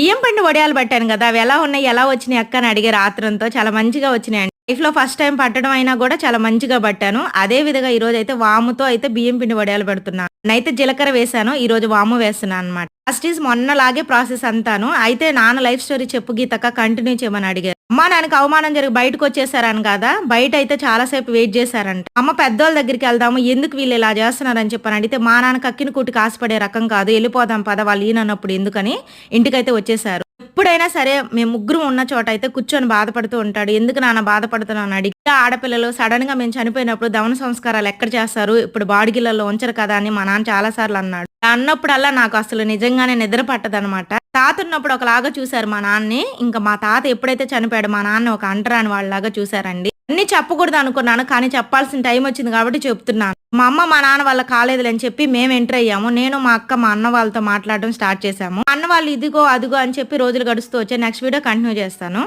బియ్యం పిండి వడియాలు పట్టాను కదా అవి ఎలా ఉన్నాయి ఎలా వచ్చినాయి అక్క అని అడిగే రాత్రంతో చాలా మంచిగా వచ్చినాయండి లైఫ్లో ఫస్ట్ టైం పట్టడం అయినా కూడా చాలా మంచిగా పట్టాను. అదే విధంగా ఈ రోజు అయితే వాముతో అయితే బియ్యం పిండి వడియాలు పెడుతున్నాను. నైతే జీలకర్ర వేసాను ఈ రోజు వాము వేస్తున్నాను అనమాట ఫస్ట్ ఈజ్ మొన్నలాగే ప్రాసెస్ అంతాను. అయితే నాన్న లైఫ్ స్టోరీ చెప్పు గీతక్క కంటిన్యూ చేయమని అడిగారు. అమ్మ నాన్నకి అవమానం జరిగి బయటకు వచ్చేసారని కదా? బయట అయితే చాలాసేపు వెయిట్ చేశారంట. అమ్మ పెద్దోళ్ళ దగ్గరికి వెళ్దాము. ఎందుకు వీళ్ళు ఇలా చేస్తున్నారని చెప్పని అడిగితే మా నాన్న కక్కిన కుట్టి ఆశపడే రకం కాదు. వెళ్ళిపోదాం పద వాళ్ళు ఈయనన్నప్పుడు ఎందుకని ఇంటికైతే వచ్చేసారు ఎప్పుడైనా సరే మేము ముగ్గురు ఉన్న చోట అయితే కూర్చొని బాధపడుతూ ఉంటాడు. ఎందుకు నాన్న బాధపడుతున్నాను అడిగి ఆడపిల్లలు సడన్గా మేము చనిపోయినప్పుడు దవన సంస్కారాలు ఎక్కడ చేస్తారు? ఇప్పుడు బాడిగిలలో ఉంచరు కదా అని మా నాన్న చాలా సార్లు అన్నాడు. అన్నప్పుడల్లా నాకు అసలు నిజంగానే నిద్ర పట్టదనమాట తాత ఉన్నప్పుడు ఒకలాగా చూశారు మా నాన్నని ఇంకా మా తాత ఎప్పుడైతే చనిపోయాడు మా నాన్న ఒక అంటరాని వాళ్ళలాగా చూశారండి. అన్ని చెప్పకూడదు అనుకున్నాను కానీ చెప్పాల్సిన టైం వచ్చింది కాబట్టి చెప్తున్నాను. మా అమ్మ మా నాన్న వాళ్ళ కాలేదులని చెప్పి మేము ఎంటర్ అయ్యాము. నేను మా అక్క మా అన్న వాళ్ళతో మాట్లాడడం స్టార్ట్ చేశాము. అన్న వాళ్ళు ఇదిగో అదిగో అని చెప్పి రోజులు గడుస్తూ వచ్చే నెక్స్ట్ వీడియో కంటిన్యూ చేస్తాను.